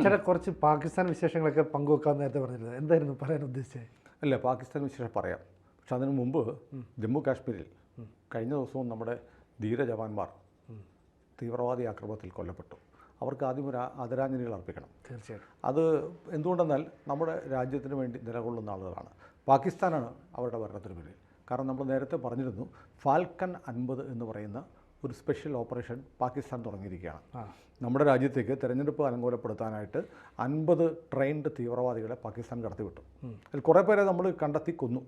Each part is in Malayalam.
ചേട്ടാ കുറച്ച് പാകിസ്ഥാൻ വിശേഷങ്ങളൊക്കെ പങ്കുവെക്കാൻ നേരത്തെ പറഞ്ഞിരുന്നത്. എന്തായിരുന്നു പറയാൻ ഉദ്ദേശിച്ചത്? അല്ല പാകിസ്ഥാൻ വിശേഷം പറയാം. പക്ഷെ അതിനു മുമ്പ് ജമ്മു കാശ്മീരിൽ കഴിഞ്ഞ ദിവസവും നമ്മുടെ ധീര ജവാന്മാർ തീവ്രവാദി ആക്രമണത്തിൽ കൊല്ലപ്പെട്ടു. അവർക്ക് ആദ്യം ഒരു ആദരാഞ്ജലികൾ അർപ്പിക്കണം. തീർച്ചയായിട്ടും. അത് എന്തുകൊണ്ടെന്നാൽ നമ്മുടെ രാജ്യത്തിന് വേണ്ടി നിലകൊള്ളുന്ന ആളുകളാണ്. പാകിസ്ഥാനാണ് അവരുടെ ഭരണത്തിന് പിന്നിൽ. കാരണം നമ്മൾ നേരത്തെ പറഞ്ഞിരുന്നു ഫാൽക്കൺ അൻപത് എന്ന് പറയുന്ന ഒരു സ്പെഷ്യൽ ഓപ്പറേഷൻ പാകിസ്ഥാൻ തുടങ്ങിയിരിക്കുകയാണ്. നമ്മുടെ രാജ്യത്തേക്ക് തെരഞ്ഞെടുപ്പ് അനുകൂലപ്പെടുത്താനായിട്ട് അൻപത് ട്രെയിൻഡ് തീവ്രവാദികളെ പാകിസ്ഥാൻ കടത്തിവിട്ടു. അതിൽ കുറേ പേരെ നമ്മൾ കണ്ടെത്തി കൊന്നു.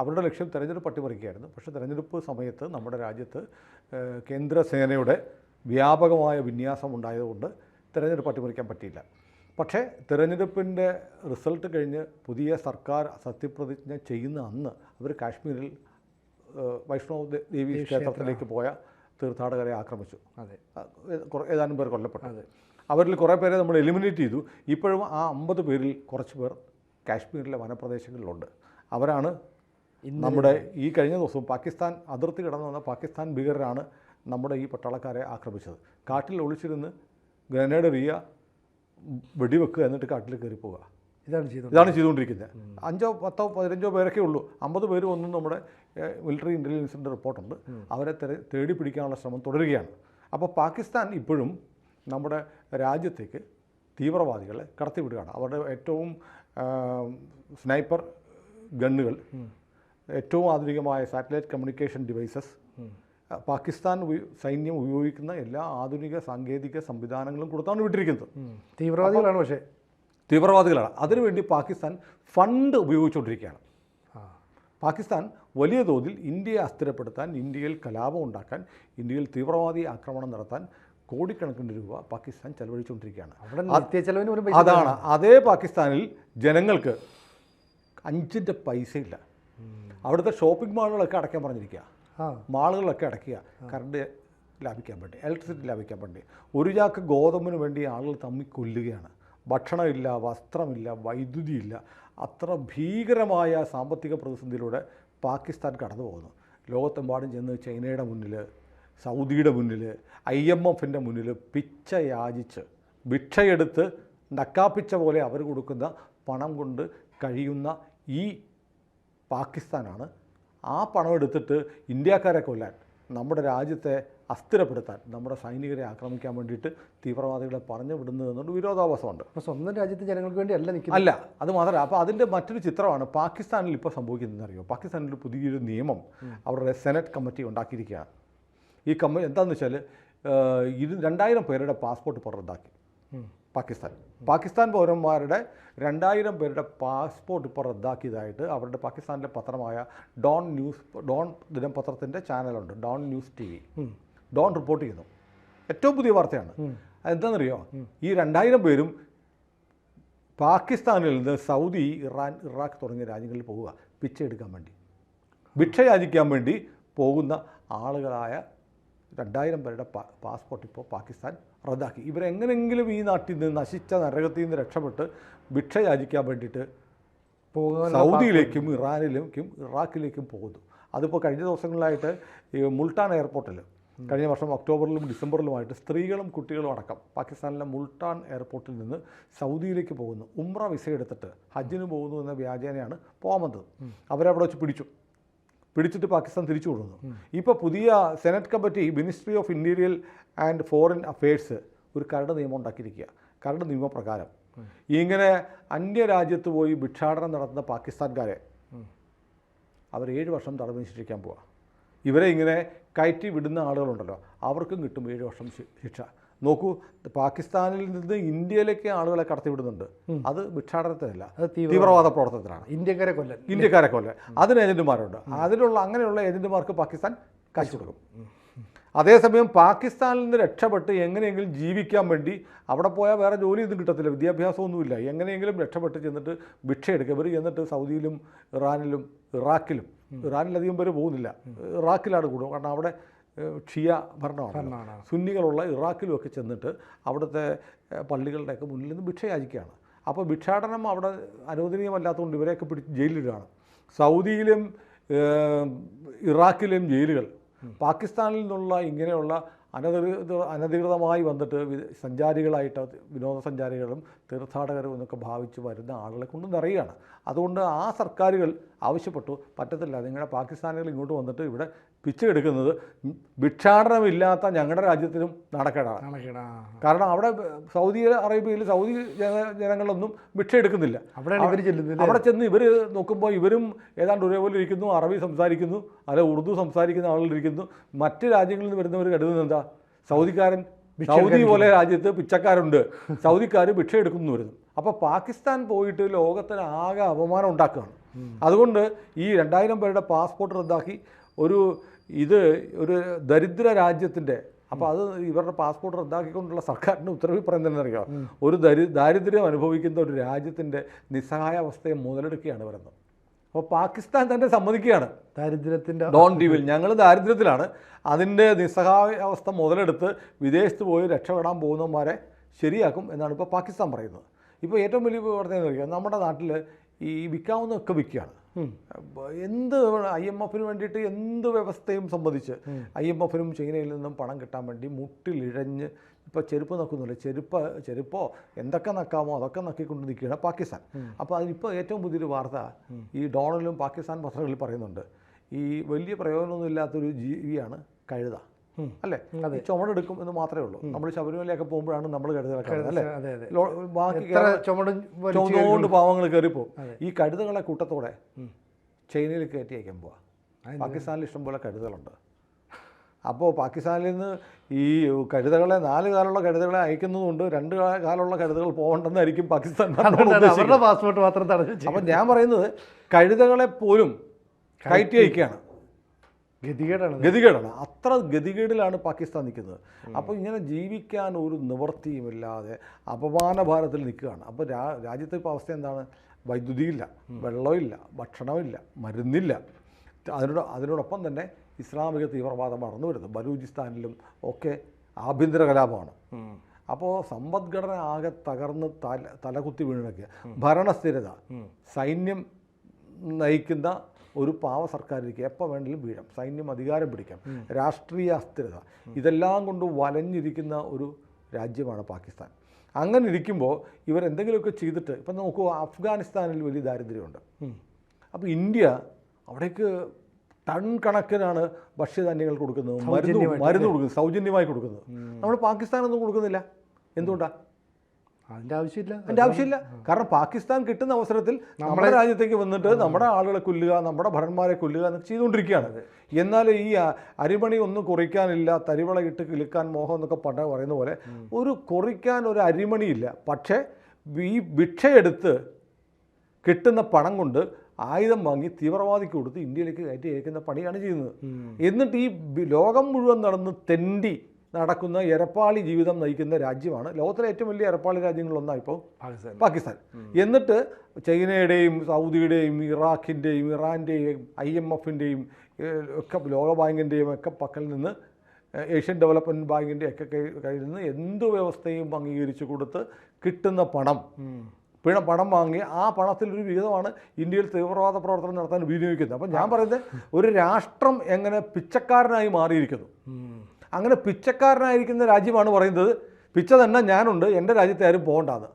അവരുടെ ലക്ഷ്യം തെരഞ്ഞെടുപ്പ് അട്ടിമറിക്കുകയായിരുന്നു. പക്ഷേ തെരഞ്ഞെടുപ്പ് സമയത്ത് നമ്മുടെ രാജ്യത്ത് കേന്ദ്രസേനയുടെ കേന്ദ്ര സേനയുടെ വ്യാപകമായ വിന്യാസം ഉണ്ടായതുകൊണ്ട് തെരഞ്ഞെടുപ്പ് അട്ടിമറിക്കാൻ പറ്റിയില്ല. പക്ഷേ തെരഞ്ഞെടുപ്പിന്റെ റിസൾട്ട് കഴിഞ്ഞ് പുതിയ സർക്കാർ സത്യപ്രതിജ്ഞ ചെയ്യുന്ന അന്ന് അവർ കാശ്മീരിൽ വൈഷ്ണോ വൈഷ്ണവ് ദേവി ക്ഷേത്രത്തിലേക്ക് പോയ തീർത്ഥാടകരെ ആക്രമിച്ചു. അതെ. ഏതാനും പേർ കൊല്ലപ്പെട്ടു. അതെ. അവരിൽ കുറേ പേരെ നമ്മൾ എലിമിനേറ്റ് ചെയ്തു. ഇപ്പോഴും ആ അമ്പത് പേരിൽ കുറച്ച് പേർ കാശ്മീരിലെ വനപ്രദേശങ്ങളിലുണ്ട്. അവരാണ് നമ്മുടെ ഈ കഴിഞ്ഞ ദിവസവും പാകിസ്ഥാൻ അതിർത്തി കിടന്നു വന്ന പാകിസ്ഥാൻ ഭീകരരാണ് നമ്മുടെ ഈ പട്ടാളക്കാരെ ആക്രമിച്ചത്. കാട്ടിൽ ഒളിച്ചിരുന്ന് ഗ്രനേഡ് എറിയുക വെടിവെക്കുക എന്നിട്ട് കാട്ടിൽ കയറി പോവുക. ഇതാണ് ചെയ്തു ഇതാണ് ചെയ്തുകൊണ്ടിരിക്കുന്നത് അഞ്ചോ പത്തോ പതിനഞ്ചോ പേരൊക്കെ ഉള്ളൂ. അമ്പത് പേര് ഒന്നും നമ്മുടെ മിലിറ്ററി ഇന്റലിജൻസിന്റെ റിപ്പോർട്ടുണ്ട്. അവരെ തേടി പിടിക്കാനുള്ള ശ്രമം തുടരുകയാണ്. അപ്പോൾ പാകിസ്ഥാൻ ഇപ്പോഴും നമ്മുടെ രാജ്യത്തേക്ക് തീവ്രവാദികളെ കടത്തിവിടുകയാണ്. അവരുടെ ഏറ്റവും സ്നൈപ്പർ ഗണ്ണുകൾ ഏറ്റവും ആധുനികമായ സാറ്റലൈറ്റ് കമ്മ്യൂണിക്കേഷൻ ഡിവൈസസ് പാകിസ്ഥാൻ സൈന്യം ഉപയോഗിക്കുന്ന എല്ലാ ആധുനിക സാങ്കേതിക സംവിധാനങ്ങളും കൊടുത്താണ് വിട്ടിരിക്കുന്നത്. തീവ്രവാദികളാണ് പക്ഷേ. തീവ്രവാദികളാണ്. അതിനുവേണ്ടി പാകിസ്ഥാൻ ഫണ്ട് ഉപയോഗിച്ചുകൊണ്ടിരിക്കുകയാണ്. പാകിസ്ഥാൻ വലിയ തോതിൽ ഇന്ത്യയെ അസ്ഥിരപ്പെടുത്താൻ ഇന്ത്യയിൽ കലാപം ഉണ്ടാക്കാൻ ഇന്ത്യയിൽ തീവ്രവാദി ആക്രമണം നടത്താൻ കോടിക്കണക്കിന് രൂപ പാകിസ്ഥാൻ ചെലവഴിച്ചുകൊണ്ടിരിക്കുകയാണ്. അതാണ്. അതേ പാകിസ്ഥാനിൽ ജനങ്ങൾക്ക് അഞ്ചിന്റെ പൈസയില്ല അവിടുത്തെ ഷോപ്പിംഗ് മാളുകളൊക്കെ അടയ്ക്കാൻ പറഞ്ഞിരിക്കുക. മാളുകളൊക്കെ അടയ്ക്കുക. കറണ്ട് ലാഭിക്കാൻ വേണ്ടി ഇലക്ട്രിസിറ്റി ലാഭിക്കാൻ വേണ്ടി. ഒരു ചാക്ക് ഗോതമ്പിന് വേണ്ടി ആളുകൾ തമ്മിൽ കൊല്ലുകയാണ്. ഭക്ഷണമില്ല വസ്ത്രമില്ല വൈദ്യുതിയില്ല. അത്ര ഭീകരമായ സാമ്പത്തിക പ്രതിസന്ധിയിലൂടെ പാകിസ്ഥാൻ കടന്നു പോകുന്നു. ലോകത്തെമ്പാടും ചെന്ന് ചൈനയുടെ മുന്നിൽ സൗദിയുടെ മുന്നിൽ ഐ എം എഫിന്റെ മുന്നിൽ പിച്ച യാചിച്ച് ഭിക്ഷയെടുത്ത് നക്കാപ്പിച്ച പോലെ അവർ കൊടുക്കുന്ന പണം കൊണ്ട് കഴിയുന്ന ഈ പാകിസ്ഥാനാണ്. ആ പണം എടുത്തിട്ട് ഇന്ത്യക്കാരെ കൊല്ലാൻ നമ്മുടെ രാജ്യത്തെ അസ്ഥിരപ്പെടുത്താൻ നമ്മുടെ സൈനികരെ ആക്രമിക്കാൻ വേണ്ടിയിട്ട് തീവ്രവാദികളെ പറഞ്ഞു വിടുന്നത് എന്നുള്ള വിരോധാഭാസമുണ്ട്. അപ്പോൾ സ്വന്തം രാജ്യത്തെ ജനങ്ങൾക്ക് വേണ്ടി അല്ല നിൽക്കുന്നത്. അല്ല അത് മാത്രമല്ല. അപ്പോൾ അതിന്റെ മറ്റൊരു ചിത്രമാണ് പാകിസ്ഥാനിൽ ഇപ്പോൾ സംഭവിക്കുന്നതെന്ന് അറിയോ പാകിസ്ഥാനിൽ പുതിയൊരു നിയമം അവരുടെ സെനറ്റ് കമ്മിറ്റി ഉണ്ടാക്കിയിരിക്കുകയാണ്. ഈ കമ്മിറ്റി എന്താണെന്ന് വെച്ചാൽ ഇരു രണ്ടായിരം പേരുടെ പാസ്പോർട്ട് ഇപ്പോൾ റദ്ദാക്കി. പാകിസ്ഥാൻ. പാകിസ്ഥാൻ പൗരന്മാരുടെ രണ്ടായിരം പേരുടെ പാസ്പോർട്ട് ഇപ്പോൾ റദ്ദാക്കിയതായിട്ട് അവരുടെ പാകിസ്ഥാനിലെ പത്രമായ ഡോൺ ന്യൂസ് ഡോൺ ദിനപത്രത്തിന്റെ ചാനലുണ്ട് Dawn news T V. Dawn report ചെയ്യുന്നു. ഏറ്റവും പുതിയ വാർത്തയാണ്. അതെന്താണെന്നറിയോ? ഈ രണ്ടായിരം പേരും പാകിസ്ഥാനിൽ നിന്ന് സൗദി ഇറാൻ ഇറാഖ് തുടങ്ങിയ രാജ്യങ്ങളിൽ പോവുക പിച്ച എടുക്കാൻ വേണ്ടി. ഭിക്ഷ യാചിക്കാൻ വേണ്ടി പോകുന്ന ആളുകളായ രണ്ടായിരം പേരുടെ പാസ്പോർട്ട് ഇപ്പോൾ പാകിസ്ഥാൻ റദ്ദാക്കി. ഇവരെങ്ങനെങ്കിലും ഈ നാട്ടിൽ നിന്ന് നശിച്ച നരകത്തിൽ നിന്ന് രക്ഷപ്പെട്ട് ഭിക്ഷ യാചിക്കാൻ വേണ്ടിയിട്ട് പോകുന്ന സൗദിയിലേക്കും ഇറാനിലേക്കും ഇറാഖിലേക്കും പോകുന്നു. അതിപ്പോൾ കഴിഞ്ഞ ദിവസങ്ങളിലായിട്ട് ഈ മുൾട്ടാൻ എയർപോർട്ടിൽ കഴിഞ്ഞ വർഷം ഒക്ടോബറിലും ഡിസംബറിലുമായിട്ട് സ്ത്രീകളും കുട്ടികളും അടക്കം പാകിസ്ഥാനിലെ മുൾട്ടാൻ എയർപോർട്ടിൽ നിന്ന് സൗദിയിലേക്ക് പോകുന്നു. ഉംറ വിസ എടുത്തിട്ട് ഹജ്ജിന് പോകുന്നു എന്ന വ്യാജേനയാണ് പോകാൻ വന്നത് അവരവിടെ വെച്ച് പിടിച്ചു. പിടിച്ചിട്ട് പാകിസ്ഥാൻ തിരിച്ചു കൊടുക്കുന്നു. ഇപ്പോൾ പുതിയ senate committee ministry of interior and foreign affairs ഒരു കരട് നിയമം ഉണ്ടാക്കിയിരിക്കുക. കരട് നിയമപ്രകാരം. ഇങ്ങനെ അന്യരാജ്യത്ത് പോയി ഭിക്ഷാടനം നടത്തുന്ന പാകിസ്ഥാൻകാരെ അവർ ഏഴ് വർഷം തടവിന് ശിക്ഷിക്കാൻ പോവുക ഇവരെ ഇങ്ങനെ കയറ്റി വിടുന്ന ആളുകളുണ്ടല്ലോ. അവർക്കും കിട്ടും ഏഴ് വർഷം ശിക്ഷ. നോക്കൂ പാകിസ്ഥാനിൽ നിന്ന് ഇന്ത്യയിലേക്ക് ആളുകളെ കടത്തിവിടുന്നുണ്ട്. അത് ഭിക്ഷാടനത്തിനല്ല തീവ്രവാദ പ്രവർത്തനത്തിനാണ്. ഇന്ത്യക്കാരെ കൊല്ല ഇന്ത്യക്കാരെ കൊല്ല അതിന് ഏജന്റുമാരുണ്ട്. അതിനുള്ള അങ്ങനെയുള്ള ഏജന്റുമാർക്ക് പാകിസ്ഥാൻ കാശ് കൊടുക്കും. അതേസമയം പാകിസ്ഥാനിൽ നിന്ന് രക്ഷപ്പെട്ട് എങ്ങനെയെങ്കിലും ജീവിക്കാൻ വേണ്ടി അവിടെ പോയാൽ വേറെ ജോലിയൊന്നും കിട്ടത്തില്ല വിദ്യാഭ്യാസമൊന്നുമില്ല. എങ്ങനെയെങ്കിലും രക്ഷപ്പെട്ട് ചെന്നിട്ട് ഭിക്ഷ എടുക്കുക. ഇവർ ചെന്നിട്ട് സൗദിയിലും ഇറാനിലും ഇറാഖിലും ഇറാനിലധികം പേര് പോകുന്നില്ല. ഇറാഖിലാണ് കൂടുക. കാരണം അവിടെ ഷിയ ഭരണമാണ്. സുന്നികളുള്ള ഇറാഖിലും ഒക്കെ ചെന്നിട്ട് അവിടുത്തെ പള്ളികളുടെയൊക്കെ മുന്നിൽ നിന്ന് ഭിക്ഷ യാചിക്കുകയാണ്. അപ്പോൾ ഭിക്ഷാടനം അവിടെ അനുവദനീയമല്ലാത്തതുകൊണ്ട് ഇവരെയൊക്കെ പിടിച്ച് ജയിലിടുകയാണ് സൗദിയിലും ഇറാഖിലും ഇറാഖിലെയും ജയിലുകൾ പാകിസ്ഥാനിൽ നിന്നുള്ള ഇങ്ങനെയുള്ള അനധികൃത അനധികൃതമായി വന്നിട്ട് സഞ്ചാരികളായിട്ട് വിനോദസഞ്ചാരികളും തീർത്ഥാടകരും എന്നൊക്കെ ഭാവിച്ച് വരുന്ന ആളുകളെ കൊണ്ട് നിറയുകയാണ്. അതുകൊണ്ട് ആ സർക്കാരുകൾ ആവശ്യപ്പെട്ടു. പറ്റത്തില്ല. നിങ്ങളുടെ പാകിസ്ഥാനികൾ ഇങ്ങോട്ട് വന്നിട്ട് ഇവിടെ പിച്ച എടുക്കുന്നത് ഭിക്ഷാടനമില്ലാത്ത ഞങ്ങളുടെ രാജ്യത്തിലും നടക്കേടാണ് കാരണം അവിടെ സൗദി അറേബ്യയിൽ സൗദി ജന ജനങ്ങളൊന്നും ഭിക്ഷ എടുക്കുന്നില്ല അവിടെ ഇവർ ചെല്ലുന്നില്ല. അവിടെ ചെന്ന് ഇവർ നോക്കുമ്പോൾ ഇവരും ഏതാണ്ട് ഒരേപോലെ ഇരിക്കുന്നു അറബി സംസാരിക്കുന്നു അല്ലെ ഉറുദു സംസാരിക്കുന്ന ആളുകളിരിക്കുന്നു മറ്റ് രാജ്യങ്ങളിൽ നിന്ന് വരുന്നവർ കരുതുന്നത് എന്താ? സൗദിക്കാരൻ സൗദി പോലെ രാജ്യത്ത് പിച്ചക്കാരുണ്ട്. സൗദിക്കാർ ഭിക്ഷ എടുക്കുന്നു വരുന്നു. അപ്പോൾ പാകിസ്ഥാൻ പോയിട്ട് ലോകത്തിന് ആകെ അപമാനം ഉണ്ടാക്കുകയാണ്. അതുകൊണ്ട് ഈ രണ്ടായിരം പേരുടെ പാസ്പോർട്ട് റദ്ദാക്കി ഒരു ഇത് ഒരു ദരിദ്ര രാജ്യത്തിന്റെ അപ്പോൾ അത് ഇവരുടെ പാസ്പോർട്ട് റദ്ദാക്കിക്കൊണ്ടുള്ള സർക്കാരിന്റെ ഉത്തരവിൽ പറയുന്നതെന്ന് അറിയാം? ഒരു ദരി ദാരിദ്ര്യം അനുഭവിക്കുന്ന ഒരു രാജ്യത്തിന്റെ നിസ്സഹായാവസ്ഥയെ മുതലെടുക്കുകയാണ് വരുന്നത് അപ്പോൾ പാകിസ്ഥാൻ തന്നെ സമ്മതിക്കുകയാണ്. ദാരിദ്ര്യത്തിന്റെ ഡോൺ ഡിവിൽ ഞങ്ങൾ ദാരിദ്ര്യത്തിലാണ്. അതിന്റെ നിസ്സഹായാവസ്ഥ മുതലെടുത്ത് വിദേശത്ത് പോയി രക്ഷപ്പെടാൻ പോകുന്നവന്മാരെ ശരിയാക്കും എന്നാണ് ഇപ്പോൾ പാകിസ്ഥാൻ പറയുന്നത്. ഇപ്പോൾ ഏറ്റവും വലിയ പ്രവർത്തനം എന്ന് പറയുക നമ്മുടെ നാട്ടിൽ ഈ വിൽക്കാവുന്നതൊക്കെ വിൽക്കുകയാണ്. എന്ത് ഐ എം എഫിന് വേണ്ടിയിട്ട് എന്ത് വ്യവസ്ഥയും സംബന്ധിച്ച് ഐ എം എഫിനും ചൈനയിൽ നിന്നും പണം കിട്ടാൻ വേണ്ടി മുട്ടിലിഴഞ്ഞ് ഇപ്പോൾ ചെരുപ്പ് നക്കുന്നില്ല ചെരുപ്പ് ചെരുപ്പോ എന്തൊക്കെ നക്കാമോ അതൊക്കെ നക്കിക്കൊണ്ട് നിൽക്കുകയാണ് പാകിസ്ഥാൻ. അപ്പോൾ അതിനിപ്പോൾ ഏറ്റവും പുതിയൊരു വാർത്ത ഈ ഡോണലും പാകിസ്ഥാൻ പത്രങ്ങളിൽ പറയുന്നുണ്ട്. ഈ വലിയ പ്രയോജനമൊന്നുമില്ലാത്തൊരു ജീവിയാണ് കഴുത. അല്ലേ? ചുമടെടുക്കും എന്ന് മാത്രമേ ഉള്ളൂ. നമ്മൾ ശബരിമലയൊക്കെ പോകുമ്പോഴാണ് നമ്മൾ കഴുതകളെ കാണുന്നത് അല്ലേ? ബാക്കി ചുമടുകൊണ്ട് പാവങ്ങൾ കയറിപ്പോവും. ഈ കഴുതകളെ കൂട്ടത്തോടെ ചൈനയിൽ കയറ്റി അയക്കാൻ പോവാ. പാകിസ്ഥാനിൽ ഇഷ്ടംപോലെ കഴുതകളുണ്ട്. അപ്പോൾ പാകിസ്ഥാനിൽ നിന്ന് ഈ കഴുതകളെ നാല് കാലുള്ള കഴുതകളെ അയക്കുന്നതുകൊണ്ട് രണ്ട് കാലുള്ള കഴുതകൾ പോകണ്ടെന്നായിരിക്കും പാകിസ്ഥാൻ അവരുടെ പാസ്പോർട്ട് മാത്രം തടഞ്ഞു. അപ്പം ഞാൻ പറയുന്നത് കഴുതകളെ പോലും കയറ്റി അയക്കുകയാണ്. ഗതികേടാണ്. ഗതികേടാണ്. അത്ര ഗതികേടിലാണ് പാകിസ്ഥാൻ നിൽക്കുന്നത്. അപ്പോൾ ഇങ്ങനെ ജീവിക്കാൻ ഒരു നിവൃത്തിയുമില്ലാതെ അപമാന ഭാരത്തിൽ നിൽക്കുകയാണ്. അപ്പോൾ രാ രാജ്യത്തെ ഇപ്പോൾ അവസ്ഥ എന്താണ്? വൈദ്യുതിയില്ല വെള്ളമില്ല ഭക്ഷണമില്ല മരുന്നില്ല. അതിനോട് അതിനോടൊപ്പം തന്നെ ഇസ്ലാമിക തീവ്രവാദം വളർന്നു വരുന്നു. ബലൂചിസ്ഥാനിലും ഒക്കെ ആഭ്യന്തര കലാപമാണ്. അപ്പോൾ സമ്പദ്ഘടന ആകെ തകർന്ന് തല തലകുത്തി വീണൊക്കെ ഭരണസ്ഥിരത സൈന്യം നയിക്കുന്ന ഒരു പാവ സർക്കാരിലേക്ക് എപ്പോൾ വേണമെങ്കിലും വീഴാം. സൈന്യം അധികാരം പിടിക്കാം. രാഷ്ട്രീയ അസ്ഥിരത. ഇതെല്ലാം കൊണ്ട് വലഞ്ഞിരിക്കുന്ന ഒരു രാജ്യമാണ് പാകിസ്ഥാൻ. അങ്ങനെ ഇരിക്കുമ്പോൾ ഇവരെന്തെങ്കിലുമൊക്കെ ചെയ്തിട്ട് ഇപ്പം നോക്കൂ അഫ്ഗാനിസ്ഥാനിൽ വലിയ ദാരിദ്ര്യമുണ്ട്. അപ്പോൾ ഇന്ത്യ അവിടേക്ക് ടൺ കണക്കിനാണ് ഭക്ഷ്യധാന്യങ്ങൾ കൊടുക്കുന്നത്. മരുന്ന് മരുന്ന് കൊടുക്കുന്നത്. സൗജന്യമായി കൊടുക്കുന്നത്. നമ്മൾ പാകിസ്ഥാനൊന്നും കൊടുക്കുന്നില്ല. എന്തുകൊണ്ടാണ് അതിന്റെ ആവശ്യമില്ല. അതിന്റെ ആവശ്യമില്ല. കാരണം പാകിസ്ഥാൻ കിട്ടുന്ന അവസരത്തിൽ നമ്മുടെ രാജ്യത്തേക്ക് വന്നിട്ട് നമ്മുടെ ആളുകളെ കൊല്ലുക നമ്മുടെ ഭടന്മാരെ കൊല്ലുക എന്നൊക്കെ ചെയ്തുകൊണ്ടിരിക്കുകയാണ്. എന്നാൽ ഈ അരിമണി ഒന്നും കുറിക്കാനില്ല തരിവള ഇട്ട് കിളിക്കാൻ മോഹം എന്നൊക്കെ പണ്ട പറയുന്ന പോലെ ഒരു കുറിക്കാൻ ഒരു അരിമണിയില്ല. പക്ഷേ ഈ ഭിക്ഷയെടുത്ത് കിട്ടുന്ന പണം കൊണ്ട് ആയുധം വാങ്ങി തീവ്രവാദിക്ക് കൊടുത്ത് ഇന്ത്യയിലേക്ക് കയറ്റി അയക്കുന്ന പണിയാണ് ചെയ്യുന്നത്. എന്നിട്ട് ഈ ലോകം മുഴുവൻ നടന്ന് തെണ്ടി നടക്കുന്ന എരപ്പാളി ജീവിതം നയിക്കുന്ന രാജ്യമാണ്. ലോകത്തിലെ ഏറ്റവും വലിയ എരപ്പാളി രാജ്യങ്ങളിലൊന്നാണ് ഇപ്പോൾ പാകിസ്ഥാൻ. പാകിസ്ഥാൻ. എന്നിട്ട് ചൈനയുടെയും സൗദിയുടെയും ഇറാഖിന്റെയും ഇറാന്റെയും ഐ എം എഫിന്റെയും ഒക്കെ ലോകബാങ്കിന്റെയും ഒക്കെ പക്കൽ നിന്ന് ഏഷ്യൻ ഡെവലപ്മെന്റ് ബാങ്കിന്റെ ഒക്കെ കയ്യിൽ നിന്ന് എന്ത് വ്യവസ്ഥയും അംഗീകരിച്ചു കൊടുത്ത് കിട്ടുന്ന പണം. പിഴ പണം വാങ്ങി ആ പണത്തിൽ ഒരു വിഹിതമാണ് ഇന്ത്യയിൽ തീവ്രവാദ പ്രവർത്തനം നടത്താൻ ഉപയോഗിക്കുന്നത്. അപ്പം ഞാൻ പറയുന്നത് ഒരു രാഷ്ട്രം എങ്ങനെ പിച്ചക്കാരനായി മാറിയിരിക്കുന്നു. അങ്ങനെ പിച്ചക്കാരനായിരിക്കുന്ന രാജ്യമാണ് പറയുന്നത്. പിച്ച തന്നെ ഞാനുണ്ട് എന്റെ രാജ്യത്തെ ആരും പോകണ്ടാന്ന്.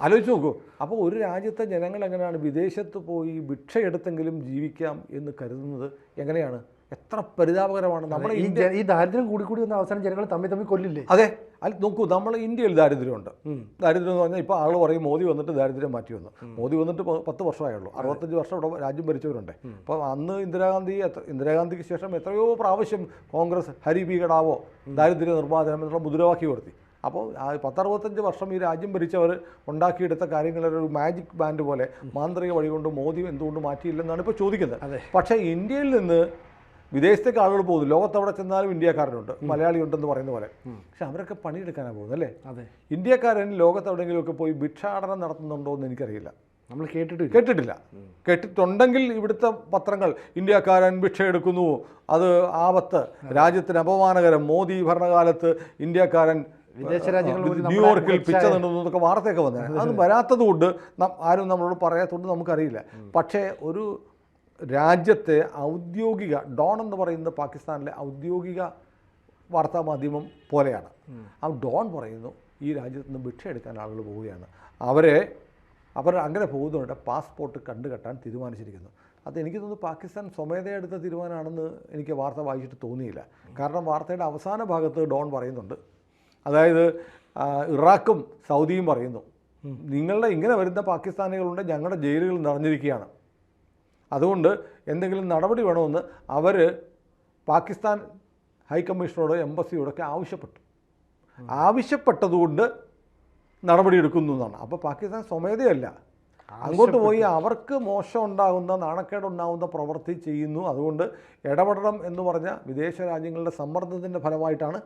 ആലോചിച്ച് നോക്കൂ. അപ്പോൾ ഒരു രാജ്യത്തെ ജനങ്ങൾ എങ്ങനെയാണ് വിദേശത്ത് പോയി ഭിക്ഷയെടുത്തെങ്കിലും ജീവിക്കാം എന്ന് കരുതുന്നത് എങ്ങനെയാണ്? എത്ര പരിതാപകരമാണ് നമ്മുടെ ഈ ദാരിദ്ര്യം കൂടി കൂടി വന്ന അവസാനം ജനങ്ങൾ തമ്മിൽ തമ്മിൽ കൊല്ലില്ലേ? അതെ. അത് നോക്കൂ നമ്മൾ ഇന്ത്യയിൽ ദാരിദ്ര്യമുണ്ട്. ദാരിദ്ര്യം എന്ന് പറഞ്ഞാൽ ഇപ്പോൾ ആൾ പറയും മോദി വന്നിട്ട് ദാരിദ്ര്യം മാറ്റി വന്നു. മോദി വന്നിട്ട് പത്ത് വർഷമായുള്ളൂ. അറുപത്തഞ്ച് വർഷം ഇവിടെ രാജ്യം ഭരിച്ചവരുണ്ട്. അപ്പോൾ അന്ന് ഇന്ദിരാഗാന്ധി ഇന്ദിരാഗാന്ധിക്ക് ശേഷം എത്രയോ പ്രാവശ്യം കോൺഗ്രസ് ഹരി ഭീകടാവോ ദാരിദ്ര്യ നിർമ്മാർജനം എന്നുള്ള മുദ്രാവാക്യം ഉയർത്തി. അപ്പോൾ ആ പത്തറുപത്തഞ്ച് വർഷം ഈ രാജ്യം ഭരിച്ചവർ ഉണ്ടാക്കിയെടുത്ത കാര്യങ്ങളൊരു മാജിക് ബാൻഡ് പോലെ മാന്ത്രിക വഴി കൊണ്ട് മോദി എന്തുകൊണ്ട് മാറ്റിയില്ലെന്നാണ് ഇപ്പോൾ ചോദിക്കുന്നത്. പക്ഷേ ഇന്ത്യയിൽ നിന്ന് വിദേശത്തേക്ക് ആളുകൾ പോകുന്നു. ലോകത്തവിടെ ചെന്നാലും ഇന്ത്യക്കാരനുണ്ട്. മലയാളി ഉണ്ടെന്ന് പറയുന്ന പോലെ. പക്ഷെ അവരൊക്കെ പണിയെടുക്കാനാണ് പോകുന്നത് അല്ലേ? അതെ. ഇന്ത്യക്കാരൻ ലോകത്തെവിടെയെങ്കിലുമൊക്കെ പോയി ഭിക്ഷാടനം നടത്തുന്നുണ്ടോ എന്ന് എനിക്കറിയില്ല. നമ്മൾ കേട്ടിട്ട് കേട്ടിട്ടില്ല. കേട്ടിട്ടുണ്ടെങ്കിൽ ഇവിടുത്തെ പത്രങ്ങൾ ഇന്ത്യക്കാരൻ ഭിക്ഷ എടുക്കുന്നു അത് ആപത്ത് രാജ്യത്തിന് അപമാനകരം മോദി ഭരണകാലത്ത് ഇന്ത്യക്കാരൻ വിദേശ രാജ്യങ്ങളിൽ ന്യൂയോർക്കിൽ പിച്ച നിന്നു എന്നൊക്കെ വാർത്തയൊക്കെ വന്നത് അത്. വരാത്തത് കൊണ്ട് ആരും നമ്മളോട് പറയാത്തതുകൊണ്ട് നമുക്കറിയില്ല. പക്ഷേ ഒരു രാജ്യത്തെ ഔദ്യോഗിക ഡോൺ എന്ന് പറയുന്നത് പാകിസ്ഥാനിലെ ഔദ്യോഗിക വാർത്താ മാധ്യമം പോലെയാണ്. ആ ഡോൺ പറയുന്നു ഈ രാജ്യത്ത് നിന്ന് ഭിക്ഷ എടുക്കാൻ ആളുകൾ പോവുകയാണ്. അവരെ അവർ അങ്ങനെ പോകുന്നവരുടെ പാസ്പോർട്ട് കണ്ടുകെട്ടാൻ തീരുമാനിച്ചിരിക്കുന്നു. അത് എനിക്ക് തോന്നുന്നു പാകിസ്ഥാൻ സ്വമേധയാ എടുത്ത തീരുമാനമാണെന്ന് എനിക്ക് വാർത്ത വായിച്ചിട്ട് തോന്നിയില്ല. കാരണം വാർത്തയുടെ അവസാന ഭാഗത്ത് ഡോൺ പറയുന്നുണ്ട്. അതായത് ഇറാഖും സൗദിയും പറയുന്നു നിങ്ങളുടെ ഇങ്ങനെ വരുന്ന പാകിസ്ഥാനികളുണ്ട് ഞങ്ങളുടെ ജയിലുകൾ നിറഞ്ഞിരിക്കുകയാണ്. അതുകൊണ്ട് എന്തെങ്കിലും നടപടി വേണമെന്ന് അവർ പാകിസ്ഥാൻ ഹൈക്കമ്മീഷനോട് എംബസിയോടൊക്കെ ആവശ്യപ്പെട്ടു. ആവശ്യപ്പെട്ടതുകൊണ്ട് നടപടി എടുക്കുന്നു എന്നാണ്. അപ്പോൾ പാകിസ്ഥാൻ സ്വമേധയല്ല. അങ്ങോട്ട് പോയി അവർക്ക് മോശം ഉണ്ടാകുന്ന നാണക്കേടുണ്ടാകുന്ന പ്രവൃത്തി ചെയ്യുന്നു. അതുകൊണ്ട് ഇടപെടണം എന്ന് പറഞ്ഞ വിദേശ രാജ്യങ്ങളുടെ സമ്മർദ്ദത്തിന്റെ ഫലമായിട്ടാണ്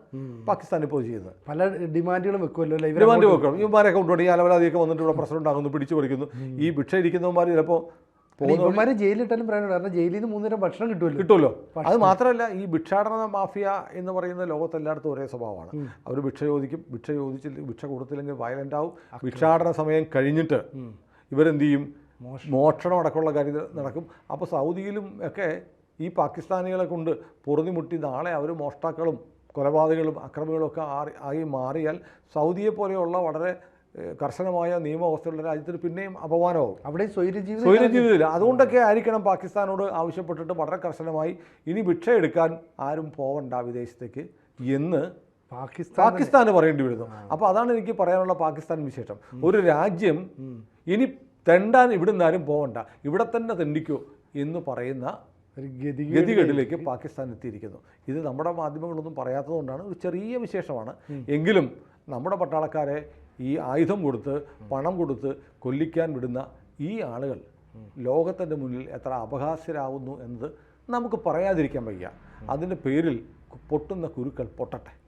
പാകിസ്ഥാൻ ഇപ്പോൾ ചെയ്യുന്നത്. പല ഡിമാൻഡുകളും വെക്കുമല്ലോ ഡിമാൻഡ് വെക്കണം ഇവന്മാരൊക്കെ കൊണ്ടുപോയി. ഈ അലവലാതിയൊക്കെ വന്നിട്ട് ഇവിടെ പ്രശ്നം ഉണ്ടാകുന്നു പിടിച്ചു പഠിക്കുന്നു ഈ ഭിക്ഷ ഇരിക്കുന്നവന്മാർ ചിലപ്പോൾ ഇവന്മാരെ ജയിലിട്ടാലും പറയാനുണ്ട് കാരണം ജയിലിൽ നിന്ന് മൂന്ന് നേരം ഭക്ഷണം കിട്ടുമല്ലോ. കിട്ടുമല്ലോ. അത് മാത്രമല്ല ഈ ഭിക്ഷാടന മാഫിയ എന്ന് പറയുന്ന ലോകത്തെല്ലായിടത്തും ഒരേ സ്വഭാവമാണ്. അവർ ഭിക്ഷ ചോദിക്കും ഭിക്ഷ ചോദിച്ചില്ലെങ്കിൽ ഭിക്ഷ കൊടുത്തില്ലെങ്കിൽ വയലന്റ് ആവും. ഭിക്ഷാടന സമയം കഴിഞ്ഞിട്ട് ഇവരെന്ത് ചെയ്യും? മോഷണം. അടക്കമുള്ള കാര്യം നടക്കും. അപ്പോൾ സൗദിയിലും ഒക്കെ ഈ പാകിസ്ഥാനികളെ കൊണ്ട് പൊറുതിമുട്ടി നാളെ അവർ മോഷ്ടാക്കളും കൊലപാതകളും അക്രമികളും ഒക്കെ ആയി മാറിയാൽ സൗദിയെ പോലെയുള്ള വളരെ കർശനമായ നിയമവ്യവസ്ഥയുള്ള രാജ്യത്തിന് പിന്നെയും അപമാനമാവും അവിടെ സ്വൈര്യജീവിതം അതുകൊണ്ടൊക്കെ ആയിരിക്കണം പാകിസ്ഥാനോട് ആവശ്യപ്പെട്ടിട്ട് വളരെ കർശനമായി ഇനി ഭിക്ഷ എടുക്കാൻ ആരും പോവണ്ട വിദേശത്തേക്ക് എന്ന് പാകിസ്ഥാൻ പാകിസ്ഥാന് പറയേണ്ടി വരുന്നു. അപ്പോൾ അതാണ് എനിക്ക് പറയാനുള്ള പാകിസ്ഥാൻ വിശേഷം. ഒരു രാജ്യം ഇനി തെണ്ടാൻ ഇവിടുന്ന് ആരും പോവണ്ട. ഇവിടെ തന്നെ തെണ്ടിക്കോ എന്ന് പറയുന്ന ഗതികേടിലേക്ക് പാകിസ്ഥാൻ എത്തിയിരിക്കുന്നു. ഇത് നമ്മുടെ മാധ്യമങ്ങളൊന്നും പറയാത്തതുകൊണ്ടാണ് ഒരു ചെറിയ വിശേഷമാണ്. എങ്കിലും നമ്മുടെ പട്ടാളക്കാരെ ഈ ആയുധം കൊടുത്ത് പണം കൊടുത്ത് കൊല്ലിക്കാൻ വിടുന്ന ഈ ആളുകൾ ലോകത്തിന്റെ മുന്നിൽ എത്ര അപഹാസ്യരാകുന്നു എന്നത് നമുക്ക് പറയാതിരിക്കാൻ വയ്യ. അതിന്റെ പേരിൽ പൊട്ടുന്ന കുരുക്കൾ പൊട്ടട്ടെ.